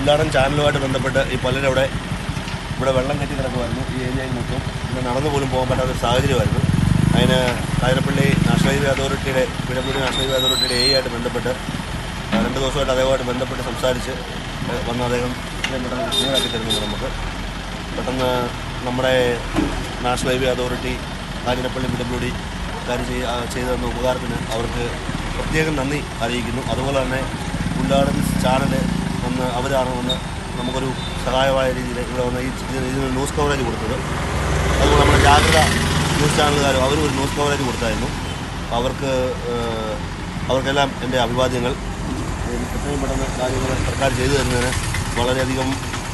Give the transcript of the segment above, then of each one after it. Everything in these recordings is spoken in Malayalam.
ഉല്ലാടൻ ചാനലുമായിട്ട് ബന്ധപ്പെട്ട് ഈ പലരവിടെ ഇവിടെ വെള്ളം കെട്ടി കിടക്കുമായിരുന്നു ഈ ഏരിയയിൽ മൊത്തം. പിന്നെ നടന്നു പോലും പോകാൻ പറ്റാത്ത ഒരു സാഹചര്യമായിരുന്നു. അതിന് കായരപ്പള്ളി നാഷണൽ ഹൈവേ അതോറിറ്റിയുടെ പിഴപ്പള്ളി നാഷണൽ ഹൈവേ അതോറിറ്റിയുടെ എ ആയിട്ട് ബന്ധപ്പെട്ട് രണ്ട് ദിവസമായിട്ട് അദ്ദേഹമായിട്ട് ബന്ധപ്പെട്ട് സംസാരിച്ച് വന്ന അദ്ദേഹം ഇത്രയും പെട്ടെന്ന് ക്ലിയറാക്കി തരുന്നുണ്ട് നമുക്ക്. പെട്ടെന്ന് നമ്മുടെ national highway authority Kanjirappally P കാര്യം ചെയ്ത ചെയ്തു തന്ന ഉപകാരത്തിന് അവർക്ക് പ്രത്യേകം നന്ദി അറിയിക്കുന്നു. അതുപോലെ തന്നെ ഉല്ലാടൻ ചാനൽ ഒന്ന് അവരാണ് വന്ന് നമുക്കൊരു സഹായമായ രീതിയിൽ ഇവിടെ വന്ന് ഈ ഇതിന് ന്യൂസ് കവറേജ് കൊടുത്തത്. അതുപോലെ നമ്മുടെ ജാഗ്രത ന്യൂസ് ചാനലുകാരും അവരും ഒരു ന്യൂസ് കവറേജ് കൊടുത്തായിരുന്നു. അവർക്ക് അവർക്കെല്ലാം എന്റെ അഭിവാദ്യങ്ങൾ. എത്രയും പെട്ടെന്ന് കാര്യങ്ങൾ സർക്കാർ ചെയ്തു തരുന്നതിന് വളരെയധികം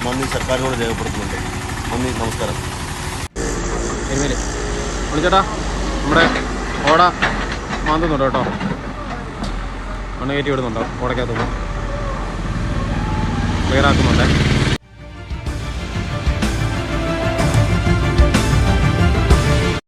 നന്ദി സർക്കാരിനോട് രേഖപ്പെടുത്തുന്നുണ്ട്. നന്ദി നമസ്കാരം. വിളിച്ചേട്ടാ. നമ്മുടെ ഓട മാന്തുന്നുണ്ട് കേട്ടോ. മണ്ണ് കയറ്റി വിടുന്നുണ്ടോ ഓടക്കകത്തുനിന്ന് ക്ലിയർ ആക്കുന്നുണ്ട്